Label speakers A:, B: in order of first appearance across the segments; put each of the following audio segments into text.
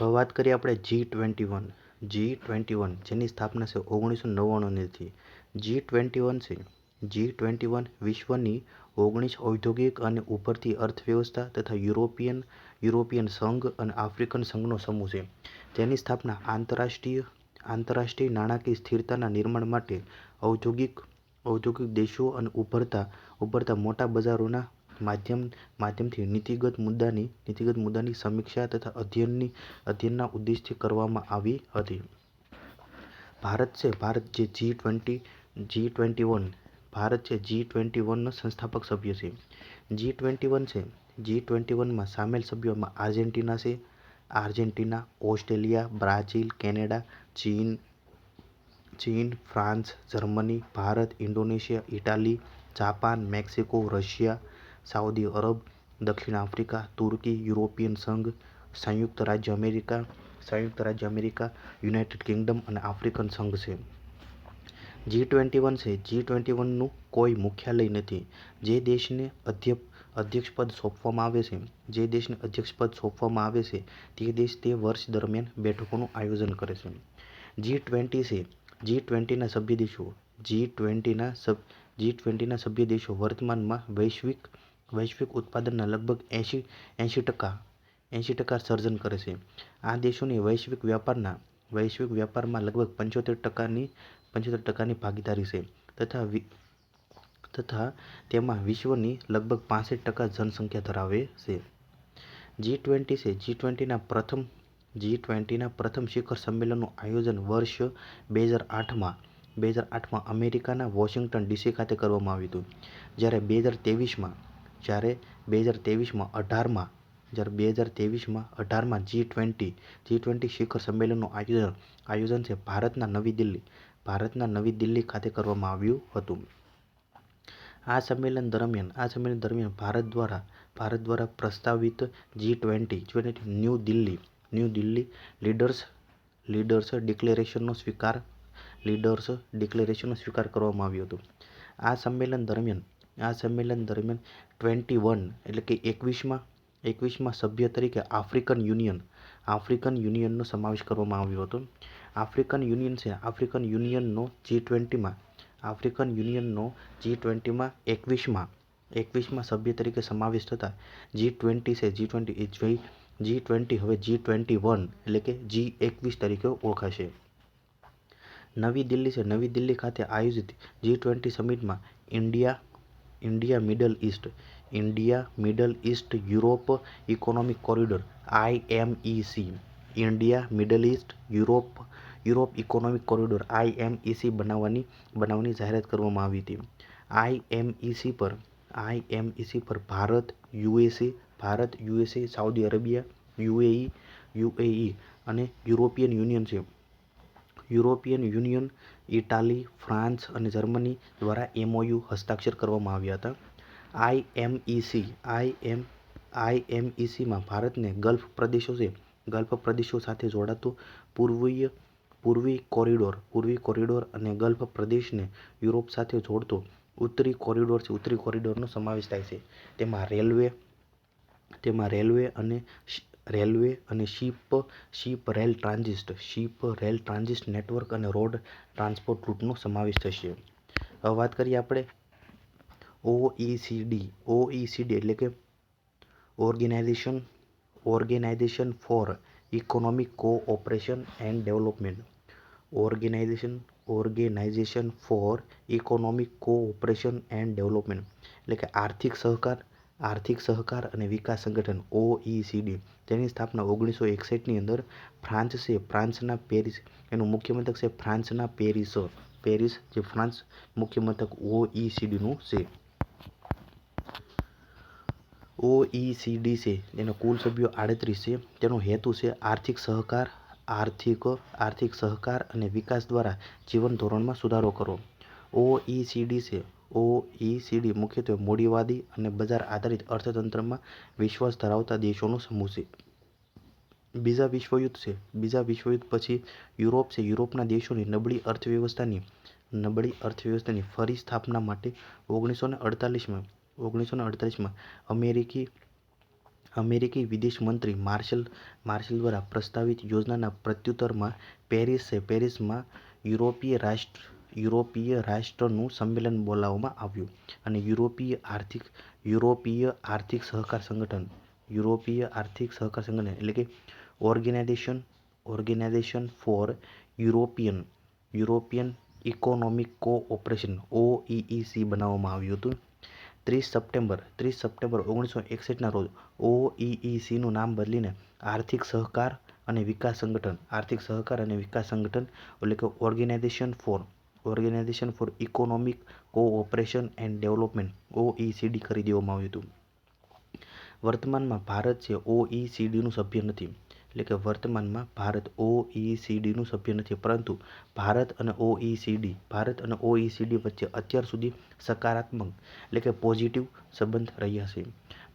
A: વાત કરીએ આપણે G twenty one. G twenty one જેની સ્થાપના છે ઓગણીસો નવ્વાણુંથી જી ટ્વેન્ટી વન છે. જી ટ્વેન્ટી વન વિશ્વની ઓગણીસ ઔદ્યોગિક અને ઉભરતી અર્થવ્યવસ્થા તથા યુરોપિયન યુરોપિયન સંઘ અને આફ્રિકન સંઘનો સમૂહ છે. તેની સ્થાપના આંતરરાષ્ટ્રીય આંતરરાષ્ટ્રીય નાણાકીય સ્થિરતાના નિર્માણ માટે ઔદ્યોગિક ઔદ્યોગિક દેશો અને ઉભરતા ઉભરતા મોટા બજારોના માધ્યમ, માધ્યમથી નીતિગત મુદ્દાની નીતિગત મુદ્દાની સમીક્ષા તથા અધ્યયનની, અધ્યયનના ઉદ્દેશથી કરવામાં આવી હતી. ભારત છે ભારત જે G twenty G twenty one, Bharat છે જી ટ્વેન્ટી વનનો સંસ્થાપક સભ્ય છે. જી ટ્વેન્ટી વન છે, જી ટ્વેન્ટી વનમાં સામેલ સભ્યોમાં આર્જેન્ટિના છે, આર્જેન્ટિના, ઓસ્ટ્રેલિયા, બ્રાઝિલ, કેનેડા, ચીન ચીન, France, Germany, Bharat, Indonesia, Italy, Japan, Mexico, Russia Saudi Arab, દક્ષિણ આફ્રિકા, તુર્કી, યુરોપિયન સંઘ, સંયુક્ત રાજ્ય અમેરિકા, સંયુક્ત રાજ્ય અમેરિકા, યુનાઇટેડ કિંગડમ અને આફ્રિકન સંઘ છે. જી ટ્વેન્ટી વન છે. જી ટ્વેન્ટી વનનું કોઈ મુખ્યાલય નથી. જે દેશને અધ્યક્ષ અધ્યક્ષપદ સોંપવામાં આવે છે. જે દેશને અધ્યક્ષપદ સોંપવામાં આવે છે, તે દેશ તે વર્ષ દરમિયાન બેઠકોનું આયોજન કરે છે. જી ટ્વેન્ટી છે. જી ટ્વેન્ટીના સભ્ય દેશો. જી ટ્વેન્ટીના સભ જી ટ્વેન્ટીના સભ્ય દેશો વર્તમાનમાં વૈશ્વિક વૈશ્વિક ઉત્પાદનના લગભગ એંશી એંશી ટકા એંશી ટકા સર્જન કરે છે. આ દેશોની વૈશ્વિક વ્યાપારના, વૈશ્વિક વ્યાપારમાં લગભગ પંચોતેર ટકાની પંચોતેર ટકાની ભાગીદારી છે તથા તથા તેમાં વિશ્વની લગભગ પાસઠ ટકા જનસંખ્યા ધરાવે છે. જી ટ્વેન્ટી છે. જી ટ્વેન્ટીના પ્રથમ, જી ટ્વેન્ટીના પ્રથમ શિખર સંમેલનનું આયોજન વર્ષ બે હજાર આઠમાં, બે હજાર આઠમાં અમેરિકાના વોશિંગ્ટન ડીસી ખાતે કરવામાં આવ્યું હતું, જ્યારે બે હજાર ત્રેવીસમાં જ્યારે બે હજાર ત્રેવીસમાં અઢારમાં, જ્યારે બે હજાર ત્રેવીસમાં અઢારમાં જી ટ્વેન્ટી જી ટ્વેન્ટી શિખર સંમેલનનું આયોજન આયોજન છે ભારતના નવી દિલ્હી. ભારતના નવી દિલ્હી ખાતે કરવામાં આવ્યું હતું. આ સંમેલન દરમિયાન, આ સંમેલન દરમિયાન ભારત દ્વારા ભારત દ્વારા પ્રસ્તાવિત G twenty twenty New Delhi. New Delhi leaders leaders ડિક્લેરેશનનો સ્વીકાર, લીડર્સ ડિક્લેરેશનનો સ્વીકાર કરવામાં આવ્યો હતો. આ સંમેલન દરમિયાન, આ સંમેલન દરમિયાન ટ્વેન્ટી વન એટલે કે એકવીસમાં એકવીસમાં સભ્ય તરીકે આફ્રિકન યુનિયન, આફ્રિકન યુનિયનનો સમાવેશ કરવામાં આવ્યો હતો. આફ્રિકન યુનિયન છે, આફ્રિકન યુનિયનનો જી ટ્વેન્ટીમાં, આફ્રિકન યુનિયનનો જી ટ્વેન્ટીમાં એકવીસમાં એકવીસમાં સભ્ય તરીકે સમાવેશ થતાં જી ટ્વેન્ટી છે, G twenty A G twenty હવે જી ટ્વેન્ટી વન એટલે કે જી એકવીસ તરીકે ઓળખાશે. નવી દિલ્હી છે, નવી દિલ્હી ખાતે આયોજિત G twenty સમિટમાં India India, middle east India, middle east Europe economic corridor IMEC India, middle east Europe Europe economic corridor IMEC બનાવવાની બનાવવાની જાહેરાત કરવામાં આવી હતી. આઈએમઈસી પર આઈએમઈસી પર Bharat USA Bharat USA Saudi Arabia UAE UAE અને યુરોપિયન યુનિયન છે. યુરોપિયન યુનિયન ઇટાલી, ફ્રાન્સ અને જર્મની દ્વારા એમઓયુ હસ્તાક્ષર કરવામાં આવ્યા હતા. આઈએમઈસી આઈએમ આઈએમઈસીમાં ભારતને ગલ્ફ પ્રદેશો છે. ગલ્ફ પ્રદેશો સાથે જોડાતો પૂર્વીય, પૂર્વી કોરિડોર પૂર્વી કોરિડોર અને ગલ્ફ પ્રદેશને યુરોપ સાથે જોડતો ઉત્તરી કોરિડોર છે. ઉત્તરી કોરિડોરનો સમાવેશ થાય છે. તેમાં રેલવે તેમાં રેલવે અને રેલવે અને ship ship rail transit, ship rail transit network અને રોડ ટ્રાન્સપોર્ટ રૂટનો સમાવેશ થશે. હવે વાત કરીએ આપણે ઓઈસીડી ઓઈસીડી એટલે કે organisation organisation for economic cooperation and development. Organisation organisation for economic cooperation and development. એટલે કે આર્થિક સહકાર આર્થિક સહકાર અને વિકાસ સંગઠન ઓઈસીડી તેની સ્થાપના ઓગણીસો એકસઠની અંદર ફ્રાન્સ છે ફ્રાન્સના પેરિસ એનું મુખ્ય મથક છે ફ્રાન્સના પેરિસ પેરિસ જે ફ્રાન્સ મુખ્ય મથક ઓઈસીડીનું છે. ઓઈસીડી છે તેના કુલ સભ્યો આડત્રીસ છે, તેનો હેતુ છે આર્થિક સહકાર, આર્થિક આર્થિક સહકાર અને વિકાસ દ્વારા જીવન ધોરણમાં સુધારો કરવો. ઓઈસીડી છે ઓઈસીડી મુખ્યત્વે મૂડીવાદી અને બજાર આધારિત અર્થતંત્રમાં વિશ્વાસ ધરાવતા દેશોનો સમૂહ છે. બીજા વિશ્વયુદ્ધ છે. બીજા વિશ્વયુદ્ધ પછી યુરોપ છે. યુરોપના દેશોની નબળી અર્થવ્યવસ્થાની નબળી અર્થવ્યવસ્થાની ફરી સ્થાપના માટે ઓગણીસો ને અડતાલીસમાં ઓગણીસો ને અડતાલીસમાં અમેરિકી અમેરિકી વિદેશ મંત્રી માર્શલ માર્શલ દ્વારા પ્રસ્તાવિત યોજનાના પ્રત્યુત્તરમાં પેરિસે પેરિસમાં યુરોપીય રાષ્ટ્ર યુરોપીય રાષ્ટ્રનું સંમેલન બોલાવવામાં આવ્યું અને યુરોપીય આર્થિક યુરોપીય આર્થિક સહકાર સંગઠન, યુરોપીય આર્થિક સહકાર સંગઠન એટલે કે organisation organisation for European European economic cooperation, OEEC બનાવવામાં આવ્યું હતું. ત્રીસ સપ્ટેમ્બર ત્રીસ સપ્ટેમ્બર ઓગણીસો એકસઠના રોજ ઓઈઈસીનું નામ બદલીને આર્થિક સહકાર અને વિકાસ સંગઠન, આર્થિક સહકાર અને વિકાસ સંગઠન એટલે કે organisation for organisation for economic cooperation and development OECD કરી દેવામાં આવ્યું હતું. વર્તમાનમાં ભારત છે ઓઈસીડીનું સભ્ય નથી. એટલે કે વર્તમાનમાં ભારત ઓઈસીડીનું સભ્ય નથી. પરંતુ ભારત અને ઓઈસીડી ભારત અને ઓઈસીડી વચ્ચે અત્યાર સુધી સકારાત્મક એટલે કે પોઝિટિવ સંબંધ રહ્યા છે.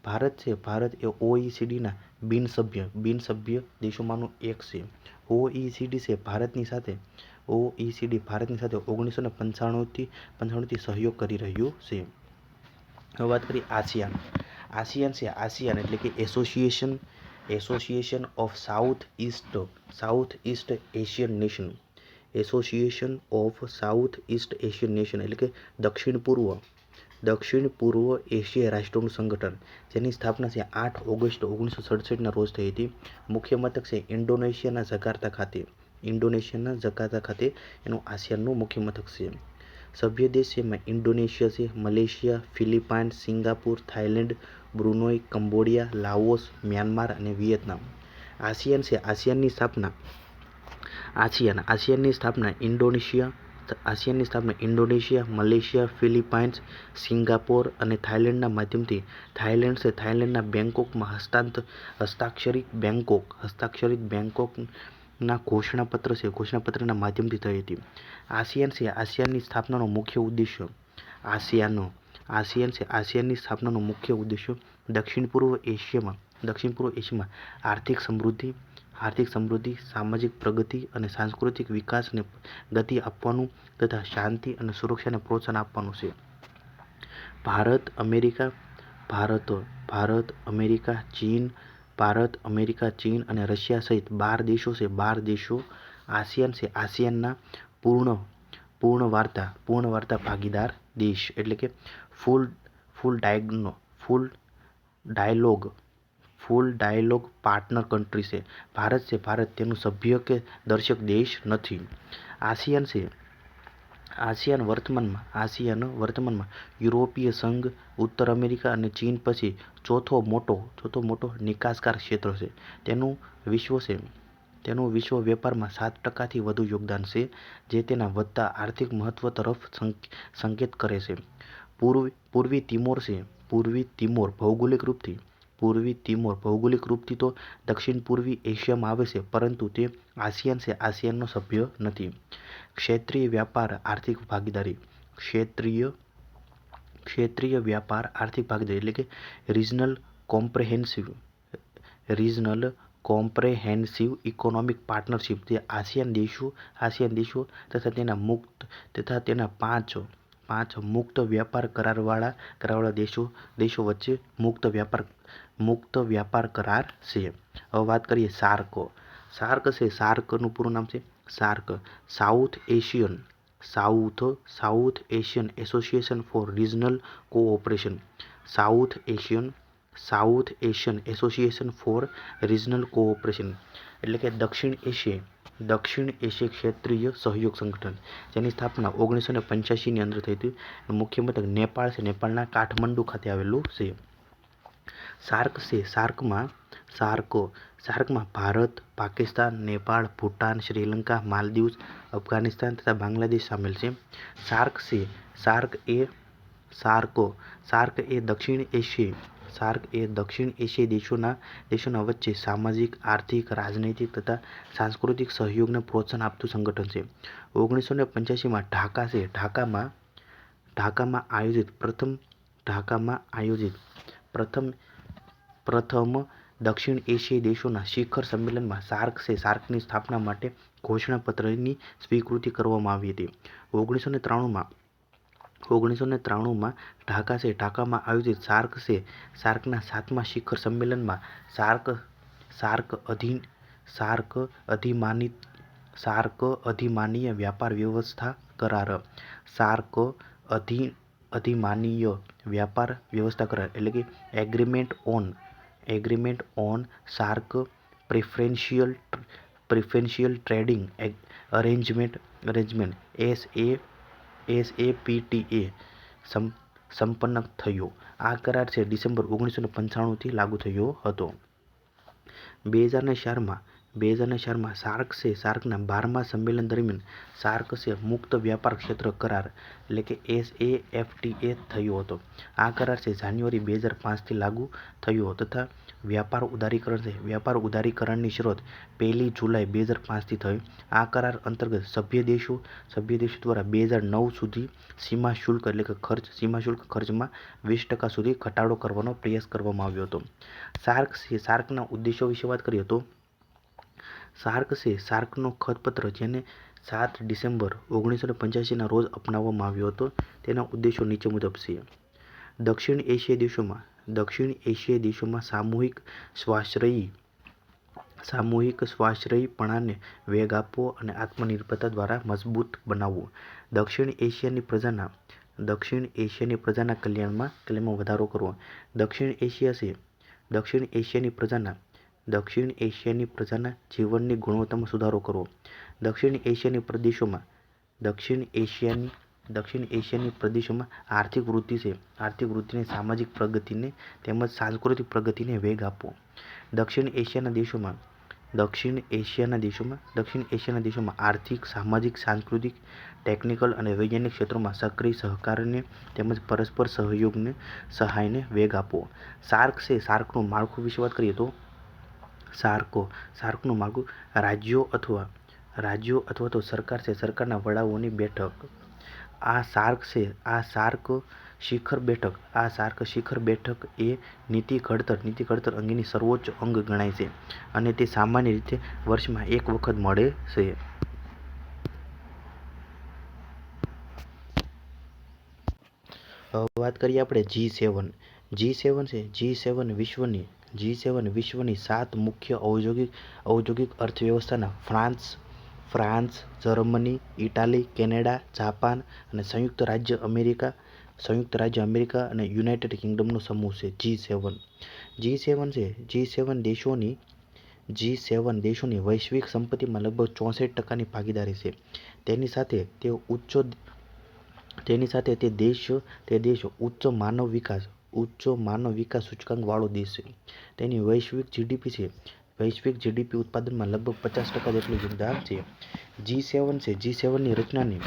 A: ભારત છે, ભારત એ ઓઈસીડીના બિનસભ્ય બિનસભ્ય દેશોમાંનું એક છે. ઓઈસીડી છે ભારતની સાથે ઓઈસીડી ભારતની સાથે ઓગણીસો ને પંચાણુંથી પંચાણુંથી સહયોગ કરી રહ્યું છે. હવે વાત કરીએ આસિયાન. આસિયાન છે, આસિયાન એટલે કે association association of south east south east Asian nation. Association of south east Asian nation એટલે કે દક્ષિણ પૂર્વ. દક્ષિણ પૂર્વ એશિયા રાષ્ટ્રોનું સંગઠન. જેની સ્થાપના છે આઠ ઓગસ્ટ ઓગણીસો સડસઠના રોજ થઈ હતી. મુખ્ય મથક છે ઇન્ડોનેશિયાના જકાર્તા ખાતે. ઇન્ડોનેશિયાના જકાર્તા ખાતે એનું આસિયાનનું મુખ્ય મથક છે. સભ્ય દેશ એમાં ઇન્ડોનેશિયા છે, Malaysia, Philippines, Singapore, Thailand, Brunei, Cambodia, Laos, Myanmar અને વિયેતનામ. આસિયાન છે, આસિયાનની સ્થાપના આસિયાન, આસિયાનની સ્થાપના ઇન્ડોનેશિયા, આસિયાનની સ્થાપના ઇન્ડોનેશિયા, મલેશિયા, ફિલિપાઇન્સ, સિંગાપોર અને થાઇલેન્ડના માધ્યમથી થાઇલેન્ડ છે. થાઇલેન્ડના બેંકોકમાં હસ્તાંત હસ્તાક્ષરિત બેંકોક હસ્તાક્ષરિત બેંકોકના ઘોષણાપત્ર છે. ઘોષણાપત્રના માધ્યમથી થઈ હતી. આસિયાન છે. આસિયાનની સ્થાપનાનો મુખ્ય ઉદ્દેશ્ય આસિયાનો. આસિયાન છે. આસિયાનની સ્થાપનાનો મુખ્ય ઉદ્દેશ્ય દક્ષિણ પૂર્વ એશિયામાં, દક્ષિણ પૂર્વ એશિયામાં આર્થિક સમૃદ્ધિ આર્થિક સમૃદ્ધિ, સામાજિક પ્રગતિ અને સાંસ્કૃતિક વિકાસને ગતિ આપવાનું તથા શાંતિ અને સુરક્ષાને પ્રોત્સાહન આપવાનું છે. ભારત, અમેરિકા, ભારત ભારત, અમેરિકા, ચીન ભારત, અમેરિકા, ચીન અને રશિયા સહિત બાર દેશો છે. બાર દેશો આસિયાન છે. આસિયાનના પૂર્ણ પૂર્ણ વાર્તા પૂર્ણ વાર્તા ભાગીદાર દેશ એટલે કે full full ડાયગ્નો full dialogue full dialogue partner country છે. ભારત છે. ભારત તેનું સભ્ય કે દર્શક દેશ નથી. આસિયાન છે. આસિયાન વર્તમાનમાં આસિયાન વર્તમાનમાં યુરોપીય સંઘ, ઉત્તર અમેરિકા અને ચીન પછી ચોથો મોટો ચોથો મોટો નિકાસકાર ક્ષેત્ર છે. તેનું વિશ્વ છે. તેનું વિશ્વ વેપારમાં સાત ટકાથી વધુ યોગદાન છે, જે તેના વધતા આર્થિક મહત્વ તરફ સંકેત કરે છે. પૂર્વ, પૂર્વી તિમોર છે. પૂર્વી તિમોર ભૌગોલિક રૂપથી પૂર્વી તિમોર. ભૌગોલિક રૂપથી તો દક્ષિણ પૂર્વી એશિયામાં આવે છે, પરંતુ તે આસિયાન છે. આસિયાનનો સભ્ય નથી. ક્ષેત્રીય વ્યાપાર, આર્થિક ભાગીદારી. ક્ષેત્રીય ક્ષેત્રીય વ્યાપાર, આર્થિક ભાગીદારી એટલે કે regional comprehensive regional comprehensive economic partnership જે આસિયાન દેશો આસિયાન દેશો તથા તેના મુક્ત, તથા તેના પાંચ પાંચ મુક્ત વ્યાપાર કરારવાળા કરારવાળા દેશો દેશો વચ્ચે મુક્ત વ્યાપાર મુક્ત વ્યાપાર કરાર છે. હવે વાત કરીએ સાર્ક. સાર્ક છે, સાર્કનું પૂરું નામ છે SAARC. South Asian. South south Asian association for regional cooperation. South Asian south Asian association for regional cooperation. એટલે કે દક્ષિણ એશિયા. દક્ષિણ એશિયા ક્ષેત્રીય સહયોગ સંગઠન. જેની સ્થાપના ઓગણીસો ને પંચ્યાસીની અંદર થઈ હતી. મુખ્ય મથક નેપાળ છે. નેપાળના કાઠમંડુ ખાતે આવેલું છે. સાર્ક છે. સાર્કમાં સાર્કો. સાર્કમાં ભારત, પાકિસ્તાન, નેપાળ, ભૂટાન, શ્રીલંકા, માલદીવ્સ, અફઘાનિસ્તાન તથા બાંગ્લાદેશ સામેલ છે. સાર્ક છે. સાર્ક એ સાર્કો. સાર્ક એ દક્ષિણ એશિયા, સાર્ક એ દક્ષિણ એશિયાઈ દેશોના દેશોના વચ્ચે સામાજિક, આર્થિક, રાજનૈતિક તથા સાંસ્કૃતિક સહયોગને પ્રોત્સાહન આપતું સંગઠન છે. ઓગણીસો ને પંચ્યાસીમાં ઢાકા છે. ઢાકામાં ઢાકામાં આયોજિત પ્રથમ ઢાકામાં આયોજિત પ્રથમ પ્રથમ દક્ષિણ એશિયાઈ દેશોના શિખર સંમેલનમાં સાર્ક છે સાર્કની સ્થાપના માટે ઘોષણાપત્રની સ્વીકૃતિ કરવામાં આવી હતી. ઓગણીસો ને ત્રાણુંમાં ઓગણીસો ને ત્રાણુંમાં ઢાકા છે ઢાકામાં આયોજિત સાર્ક છે સાર્કના સાતમા શિખર સંમેલનમાં સાર્ક સાર્ક અધિ સાર્ક અધિમાનિત, સાર્ક અધિમાનીય વ્યાપાર વ્યવસ્થા કરાર. સાર્ક અધિ અધિમાનીય વ્યાપાર વ્યવસ્થા કરાર એટલે કે agreement on agreement on SAARC preferential preferential trading arrangement arrangement S A S A P T A સંપન્ન થયો. આ કરાર છે ડિસેમ્બર ઓગણીસો પંચાણુંથી લાગુ થયો હતો. બે હજારને ચારમાં બે હજાર ને ચારમાં સાર્ક છે. સાર્કના બારમા સંમેલન દરમિયાન સાર્ક છે મુક્ત વ્યાપાર ક્ષેત્ર કરાર એટલે કે S A F T A થયો હતો. આ કરાર છે જાન્યુઆરી બે હજાર પાંચથી લાગુ થયો તથા વ્યાપાર ઉદારીકરણ છે. વ્યાપાર ઉદારીકરણની શરૂઆત પહેલી જુલાઈ બે હજાર પાંચથી થઈ. આ કરાર અંતર્ગત સભ્ય દેશો સભ્ય દેશો દ્વારા બે હજાર નવ સુધી સીમા શુલ્ક એટલે કે ખર્ચ, સીમા શુલ્ક ખર્ચમાં વીસ ટકા સુધી ઘટાડો કરવાનો પ્રયાસ કરવામાં આવ્યો હતો. સાર્ક સાર્કના ઉદ્દેશો વિશે વાત કરીએ તો સાર્ક છે. સાર્કનો ખતપત્ર જેને સાત ડિસેમ્બર ઓગણીસો ને પંચ્યાસીના રોજ અપનાવવામાં આવ્યો હતો, તેના ઉદ્દેશો નીચે મુજબ છે. દક્ષિણ એશિયાઈ દેશોમાં, દક્ષિણ એશિયાઈ દેશોમાં સામૂહિક સ્વાશ્રયી, સામૂહિક સ્વાશ્રયીપણાને વેગ આપવો અને આત્મનિર્ભરતા દ્વારા મજબૂત બનાવવું. દક્ષિણ એશિયાની પ્રજાના, દક્ષિણ એશિયાની પ્રજાના કલ્યાણમાં કલ્યાણમાં વધારો કરવો. દક્ષિણ એશિયા છે. દક્ષિણ એશિયાની પ્રજાના દક્ષિણ એશિયાની પ્રજાના જીવનની ગુણવત્તામાં સુધારો કરવો. દક્ષિણ એશિયાની પ્રદેશોમાં, દક્ષિણ એશિયાની દક્ષિણ એશિયાની પ્રદેશોમાં આર્થિક વૃદ્ધિ છે. આર્થિક વૃદ્ધિને સામાજિક પ્રગતિને તેમજ સાંસ્કૃતિક પ્રગતિને વેગ આપવો. દક્ષિણ એશિયાના દેશોમાં, દક્ષિણ એશિયાના દેશોમાં, દક્ષિણ એશિયાના દેશોમાં આર્થિક, સામાજિક, સાંસ્કૃતિક, ટેકનિકલ અને વૈજ્ઞાનિક ક્ષેત્રોમાં સક્રિય સહકારને તેમજ પરસ્પર સહયોગને, સહાયને વેગ આપવો. સાર્ક છે, સાર્કનું માળખું વિશે વાત કરીએ તો સાર્કો, સાર્કનું માગું રાજ્યો અથવા રાજ્યો અથવા તો સરકાર છે, સરકારના વડાઓની બેઠક. આ સાર્ક છે, આ સાર્ક શિખર બેઠક, આ સાર્ક શિખર બેઠક એ નીતિ ઘડતર નીતિ ઘડતર અંગેની સર્વોચ્ચ અંગ ગણાય છે અને તે સામાન્ય રીતે વર્ષમાં એક વખત મળે છે. વાત કરીએ આપણે જી સેવન. જી સેવન છે, જી સેવન વિશ્વની જી સેવન વિશ્વની સાત મુખ્ય ઔદ્યોગિક ઔદ્યોગિક અર્થવ્યવસ્થાના France France, Germany, Italy, Canada, Japan અને સંયુક્ત રાજ્ય અમેરિકા, સંયુક્ત રાજ્ય અમેરિકા અને યુનાઇટેડ કિંગડમનો સમૂહ છે જી સેવન જી સેવન છે. જી સેવન દેશોની જી સેવન દેશોની વૈશ્વિક સંપત્તિમાં લગભગ ચોસઠ ટકાની ભાગીદારી છે. તેની સાથે તેઓ ઉચ્ચ, તેની સાથે તે દેશ તે દેશ ઉચ્ચ માનવ વિકાસ ઉચ્ચ માનવ વિકાસ સૂચકાંકવાળો દેશ છે. તેની વૈશ્વિક જીડીપી છે. વૈશ્વિક જીડીપી ઉત્પાદનમાં લગભગ પચાસ ટકા જેટલું યોગદાન છે. જી સેવન છે. જી સેવનની રચનાની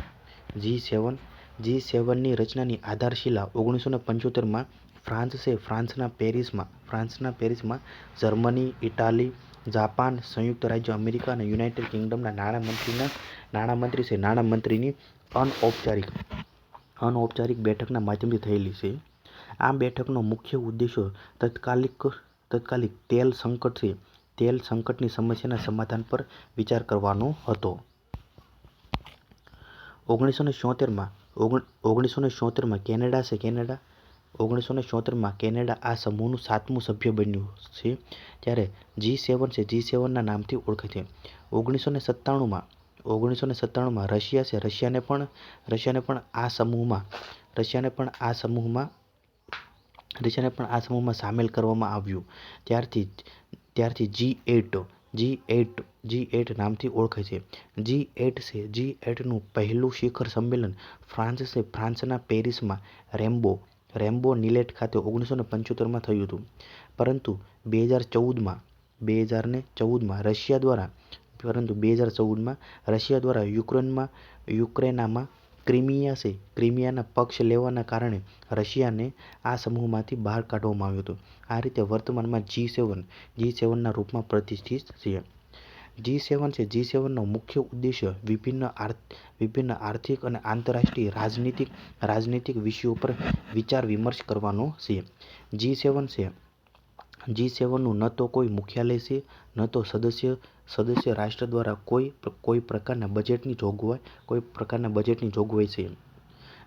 A: જી સેવન જી સેવનની રચનાની આધારશિલા ઓગણીસો ને પંચોતેરમાં ફ્રાન્સ છે. ફ્રાન્સના પેરિસમાં ફ્રાન્સના પેરિસમાં જર્મની, ઇટાલી, જાપાન, સંયુક્ત રાજ્ય અમેરિકા અને યુનાઇટેડ કિંગડમના નાણામંત્રીના નાણામંત્રી છે. નાણામંત્રીની અનૌપચારિક અનૌપચારિક બેઠકના માધ્યમથી થયેલી છે. આ બેઠકનો મુખ્ય ઉદ્દેશ્ય તત્કાલિક તત્કાલિક તેલ સંકટ છે. તેલ સંકટની સમસ્યાના સમાધાન પર વિચાર કરવાનો હતો. ઓગણીસો ને છોતેરમાં ઓગણીસો ને છોતેરમાં કેનેડા છે. કેનેડા ઓગણીસો ને છોતેરમાં કેનેડા આ સમૂહનું સાતમું સભ્ય બન્યું છે, જ્યારે જી સેવન છે. જી સેવનના નામથી ઓળખાય છે. ઓગણીસો ને સત્તાણુંમાં ઓગણીસો ને સત્તાણુંમાં રશિયા છે. રશિયાને પણ રશિયાને પણ આ સમૂહમાં, રશિયાને પણ આ સમૂહમાં રશિયાને પણ આ સમૂહમાં સામેલ કરવામાં આવ્યું. ત્યારથી ત્યારથી G eight G eight G eight નામથી ઓળખાય છે. જી એટ છે, જી એટનું પહેલું શિખર સંમેલન ફ્રાન્સ છે ફ્રાન્સના પેરિસમાં રેમ્બો રેમ્બો નિલેટ ખાતે ઓગણીસો ને પંચોતેરમાં થયું હતું. પરંતુ બે હજાર ચૌદમાં, બે હજાર ને ચૌદમાં રશિયા દ્વારા, પરંતુ બે હજાર ચૌદમાં રશિયા દ્વારા યુક્રેનમાં, યુક્રેનામાં ક્રિમિયા છે, ક્રિમિયાના પક્ષ લેવાના કારણે રશિયાને આ સમૂહમાંથી બહાર કાઢવામાં આવ્યું હતું. આ રીતે વર્તમાનમાં જી સેવન, જી સેવનના રૂપમાં પ્રતિષ્ઠિત છે. જી સેવન છે, જી સેવનનો મુખ્ય ઉદ્દેશ્ય વિભિન્ન વિભિન્ન આર્થિક અને આંતરરાષ્ટ્રીય રાજનીતિક રાજનીતિક વિષયો પર વિચાર વિમર્શ કરવાનો છે. જી સેવન છે, જી સેવનનું ન તો કોઈ મુખ્યાલય છે, ન તો સદસ્ય સદસ્ય રાષ્ટ્ર દ્વારા કોઈ કોઈ પ્રકારના બજેટની જોગવાઈ કોઈ પ્રકારના બજેટની જોગવાઈ છે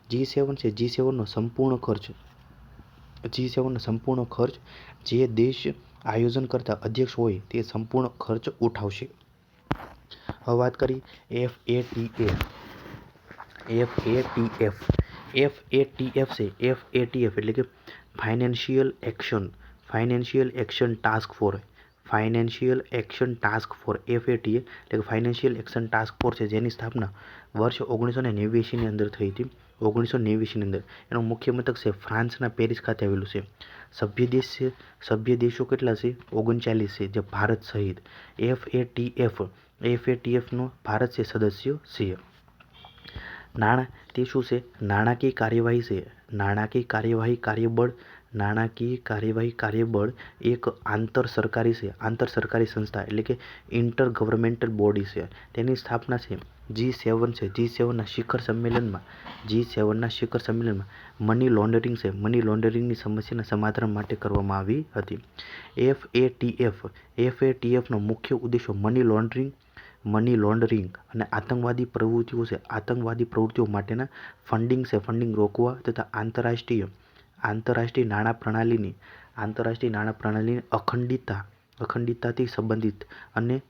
A: જી સેવન છે જી સેવનનો સંપૂર્ણ ખર્ચ. જી સેવનનો સંપૂર્ણ ખર્ચ જે દેશ આયોજન કરતા અધ્યક્ષ હોય તે સંપૂર્ણ ખર્ચ ઉઠાવશે. હવે વાત કરી F A T F F A T F F F A T F A T F એટલે કે financial action financial action task force financial action task for F A એટલે કે ફાઇનાન્શિયલ એક્શન ટાસ્ક ફોર્સ છે, જેની સ્થાપના વર્ષ ઓગણીસો ને નેવ્યાસીની અંદર થઈ હતી, ઓગણીસો નેવ્યાસીની અંદર. એનું મુખ્ય મથક છે, ફ્રાન્સના પેરિસ ખાતે આવેલું છે. સભ્ય દેશ છે, સભ્ય દેશો કેટલા છે? ઓગણચાલીસ છે, જે ભારત સહિત. F A T F F A T એફનો Bharat છે, સદસ્ય છે. નાણાં, તે શું છે? નાણાકીય કાર્યવાહી છે. નાણાકીય કાર્યવાહી કાર્યબળ નાણાકીય કાર્યવાહી કાર્યબળ એક આંતર સરકારી છે. આંતર સરકારી સંસ્થા એટલે કે ઇન્ટર ગવર્મેન્ટલ બોડી છે. તેની સ્થાપના છે જી સેવન છે. જી સેવનના શિખર સંમેલનમાં, જી સેવનના શિખર સંમેલનમાં મની લોન્ડરિંગ છે. મની લોન્ડરિંગની સમસ્યાના સમાધાન માટે કરવામાં આવી હતી. F A T F F A T એફનો મુખ્ય ઉદ્દેશો મની લોન્ડરિંગ મની લોન્ડરિંગ અને આતંકવાદી પ્રવૃત્તિઓ છે. આતંકવાદી પ્રવૃત્તિઓ માટેના ફંડિંગ છે. ફંડિંગ રોકવા તથા આંતરરાષ્ટ્રીય આંતરરાષ્ટ્રીય નાણાં પ્રણાલીની, આંતરરાષ્ટ્રીય નાણાં પ્રણાલીની અખંડિતતા, અખંડિતતાથી સંબંધિત અને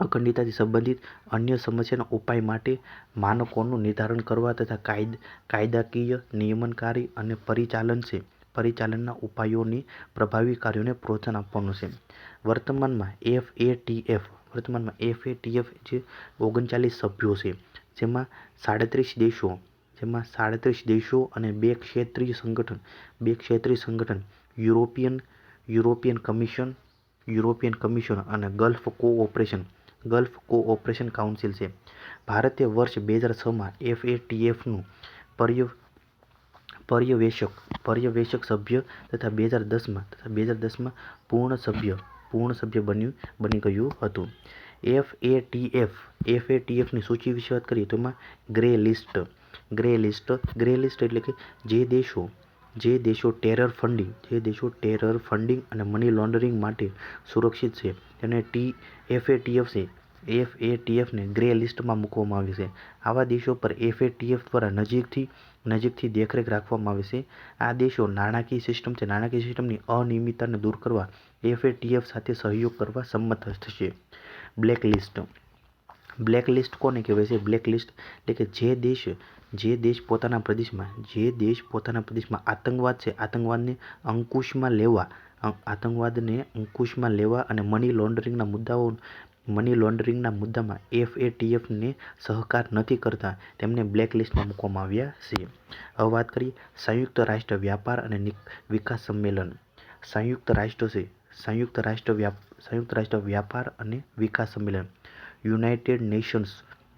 A: અખંડિતતાથી સંબંધિત અન્ય સમસ્યાના ઉપાય માટે માનકોનું નિર્ધારણ કરવા તથા કાયદ, કાયદાકીય, નિયમનકારી અને પરિચાલન છે. પરિચાલનના ઉપાયોની પ્રભાવી કાર્યોને પ્રોત્સાહન આપવાનું છે. વર્તમાનમાં એફ એ ટી એફ, વર્તમાનમાં એફ એ ટી એફ જે ઓગણચાલીસ સભ્યો છે, જેમાં સાડત્રીસ દેશો જેમાં સાડત્રીસ દેશો અને બે ક્ષેત્રીય સંગઠન, બે ક્ષેત્રીય સંગઠન, European European commission European commission અને Gulf cooperation. Gulf cooperation council છે. ભારતે વર્ષ બે હજાર છમાં એફએટીએફનું પર્ય પર્યવેશક પર્યવેશક સભ્ય તથા બે હજાર દસમાં, તથા બે હજાર દસમાં પૂર્ણ સભ્ય પૂર્ણ સભ્ય બન્યું, બની ગયું હતું. F A T F F A T એફની સૂચિ વિશે વાત કરીએ તો એમાં grey list grey list grey list એટલે કે જે દેશો જે દેશો ટેરર ફંડિંગ જે દેશો ટેરર ફંડિંગ અને મની લોન્ડરિંગ માટે સુરક્ષિત છે. તેને T F A T F છે. એફ એ ટી એફને ગ્રે લિસ્ટમાં મૂકવામાં આવે છે. આવા દેશો પર એફ એ ટી એફ દ્વારા નજીકથી નજીકથી દેખરેખ રાખવામાં આવે છે. આ દેશો નાણાકીય સિસ્ટમ છે. નાણાકીય સિસ્ટમની અનિયમિતતાને દૂર કરવા એફ એ ટી એફ સાથે સહયોગ કરવા સંમત થશે. બ્લેક લિસ્ટ બ્લેક લિસ્ટ કોને કહેવાય છે? બ્લેક લિસ્ટ એટલે કે જે દેશ જે દેશ પોતાના પ્રદેશમાં, જે દેશ પોતાના પ્રદેશમાં આતંકવાદ છે, આતંકવાદને અંકુશમાં લેવા આતંકવાદને અંકુશમાં લેવા અને મની લોન્ડરિંગના મુદ્દાઓ મની લોન્ડરિંગના મુદ્દામાં એફ એ ટી એફને સહકાર નથી કરતા, તેમને બ્લેક લિસ્ટમાં મૂકવામાં આવ્યા છે. હવે વાત કરીએ સંયુક્ત રાષ્ટ્ર વ્યાપાર અને વિકાસ સંમેલન. સંયુક્ત રાષ્ટ્ર છે, સંયુક્ત રાષ્ટ્ર વ્યાપ, સંયુક્ત રાષ્ટ્ર વ્યાપાર અને વિકાસ સંમેલન. United Nations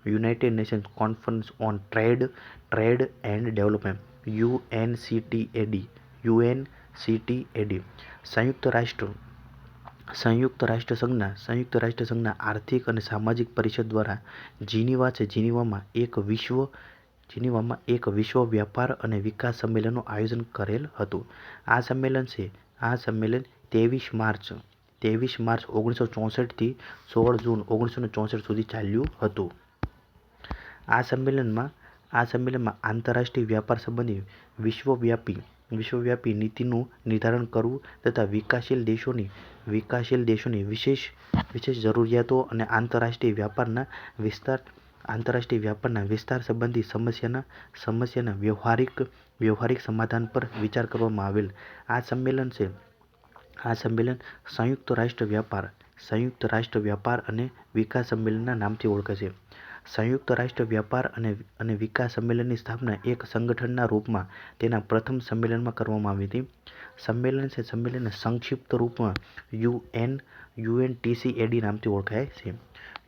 A: United Nations conference on trade trade and development UNCTAD UNCTAD સંયુક્ત રાષ્ટ્ર સંયુક્ત રાષ્ટ્ર સંઘના સંયુક્ત રાષ્ટ્ર સંઘના આર્થિક અને સામાજિક પરિષદ દ્વારા જીનીવા છે. જીનીવામાં એક વિશ્વ, જીનીવામાં એક વિશ્વ વ્યાપાર અને વિકાસ સંમેલનનું આયોજન કરેલ હતું. આ સંમેલન છે, આ સંમેલન ત્રેવીસ માર્ચ ત્રેવીસ માર્ચ ઓગણીસો ચોસઠથી સોળ જૂન ઓગણીસો ચોસઠ સુધી ચાલ્યું હતું. આ સંમેલનમાં આ સંમેલનમાં આંતરરાષ્ટ્રીય વ્યાપાર સંબંધી વિશ્વવ્યાપી વિશ્વવ્યાપી નીતિનું નિર્ધારણ કરવું તથા વિકાસશીલ દેશોની વિકાસશીલ દેશોની વિશેષ વિશેષ જરૂરિયાતો અને આંતરરાષ્ટ્રીય વ્યાપારના વિસ્તાર, આંતરરાષ્ટ્રીય વ્યાપારના વિસ્તાર સંબંધી સમસ્યાના સમસ્યાના વ્યવહારિક વ્યવહારિક સમાધાન પર વિચાર કરવામાં આવેલ. આ સંમેલન છે આ સંમેલન સંયુક્ત રાષ્ટ્ર વ્યાપાર, સંયુક્ત રાષ્ટ્ર વ્યાપાર અને વિકાસ સંમેલનના નામથી ઓળખે છે. સંયુક્ત રાષ્ટ્ર વ્યાપાર અને અને વિકાસ સંમેલનની સ્થાપના એક સંગઠનના રૂપમાં તેના પ્રથમ સંમેલનમાં કરવામાં આવી હતી. સંમેલન છે સંમેલનને સંક્ષિપ્ત રૂપમાં યુએન યુએનટીસીએડી નામથી ઓળખાય છે.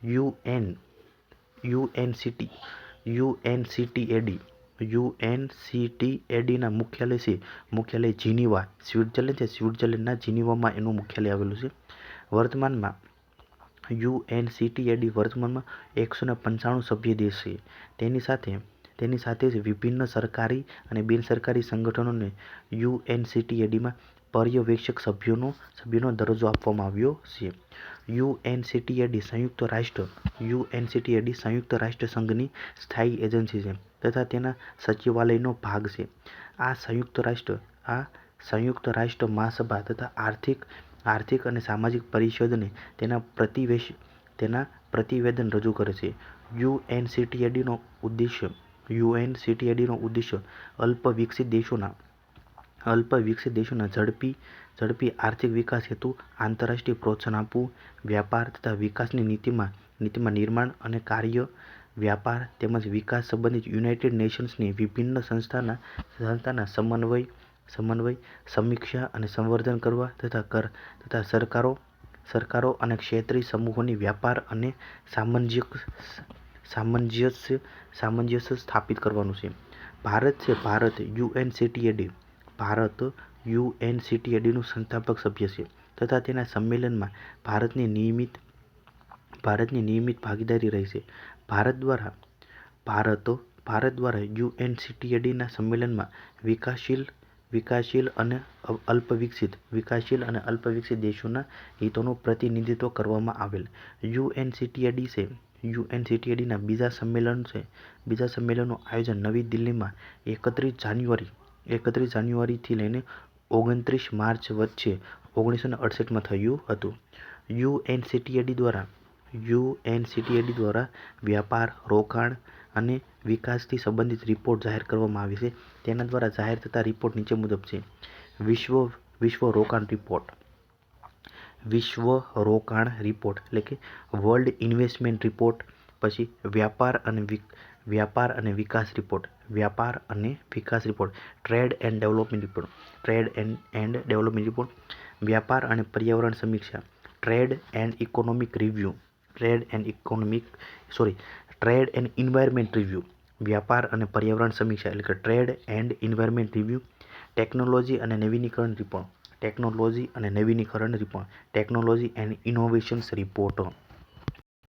A: યુએન યુએનસીટી યુએનસીટીએડી યુએનસીટીએડીના મુખ્યાલય છે. મુખ્યાલય જીનીવા, સ્વિટ્ઝરલેન્ડ છે. સ્વિટ્ઝરલેન્ડના જીનીવામાં એનું મુખ્યાલય આવેલું છે. વર્તમાનમાં યુએનસીટીએડી વર્તમાનમાં એકસો ને પંચાણું સભ્ય દેશ છે. તેની સાથે તેની સાથે જ વિભિન્ન સરકારી અને બિનસરકારી સંગઠનોને યુએનસીટીએડીમાં પર્યવેક્ષક સભ્યોનો, સભ્યનો દરજ્જો આપવામાં આવ્યો છે. યુએનસીટીએડી સંયુક્ત રાષ્ટ્ર યુએનસીટીએડી સંયુક્ત રાષ્ટ્ર સંઘની સ્થાયી એજન્સી છે તથા તેના સચિવાલયનો ભાગ છે. આ સંયુક્ત રાષ્ટ્ર, આ સંયુક્ત રાષ્ટ્ર મહાસભા તથા આર્થિક આર્થિક અને સામાજિક પરિષદને તેના પ્રતિવેશ, તેના પ્રતિવેદન રજૂ કરે છે. યુએનસીટીએડીનો ઉદ્દેશ્ય યુએનસીટીએડીનો ઉદ્દેશ્ય અલ્પ વિકસિત દેશોના અલ્પ વિકસિત દેશોના ઝડપી ઝડપી આર્થિક વિકાસ હેતુ, આંતરરાષ્ટ્રીય પ્રોત્સાહન આપવું, વ્યાપાર તથા વિકાસની નીતિમાં નીતિમાં નિર્માણ અને કાર્ય, વ્યાપાર તેમજ વિકાસ સંબંધિત યુનાઇટેડ નેશન્સની વિભિન્ન સંસ્થાના સંસ્થાના સમન્વય સમન્વય, સમીક્ષા અને સંવર્ધન કરવા તથા કર, તથા સરકારો સરકારો અને ક્ષેત્રીય સમૂહોની વ્યાપાર અને સામંજ્ય સામંજસ્ય સામંજસ્ય સ્થાપિત કરવાનું છે. ભારત છે ભારત, યુએનસીટીએડી ભારત યુએનસીટીએડીનું સંસ્થાપક સભ્ય છે તથા તેના સંમેલનમાં ભારતની નિયમિત ભારતની નિયમિત ભાગીદારી રહી છે. ભારત દ્વારા, ભારત ભારત દ્વારા યુએનસીટીએડીના સંમેલનમાં વિકાસશીલ વિકાસશીલ અને અલ્પ વિકસિત વિકાસશીલ અને અલ્પ વિકસિત દેશોના હિતોનું પ્રતિનિધિત્વ કરવામાં આવેલ. યુએનસીટીએડી છે. યુએનસીટીએડીના બીજા સંમેલન છે. બીજા સંમેલનનું આયોજન નવી દિલ્હીમાં એકત્રીસ જાન્યુઆરી એકત્રીસ જાન્યુઆરીથી લઈને ઓગણત્રીસ માર્ચ વચ્ચે ઓગણીસો ને અડસઠમાં થયું હતું. યુએનસીટીએડી દ્વારા યુએનસીટીએડી દ્વારા વ્યાપાર, રોકાણ અને વિકાસથી સંબંધિત રિપોર્ટ જાહેર કરવામાં આવે છે. તેના દ્વારા જાહેર થતા રિપોર્ટ નીચે મુજબ છે. વિશ્વ વિશ્વ રોકાણ રિપોર્ટ. વિશ્વ રોકાણ રિપોર્ટ એટલે કે વર્લ્ડ ઇન્વેસ્ટમેન્ટ રિપોર્ટ, પછી વ્યાપાર અને વ્યાપાર અને વિકાસ રિપોર્ટ. વ્યાપાર અને વિકાસ report, trade and development report, trade and and development report, વ્યાપાર અને પર્યાવરણ સમીક્ષા, trade and economic review, trade and economic, sorry, trade and environment review, વ્યાપાર અને પર્યાવરણ સમીક્ષા એટલે કે trade and environment review, technology અને નવીનીકરણ રિપોર્ટ, ટેકનોલોજી અને નવીનીકરણ report, technology and innovations report.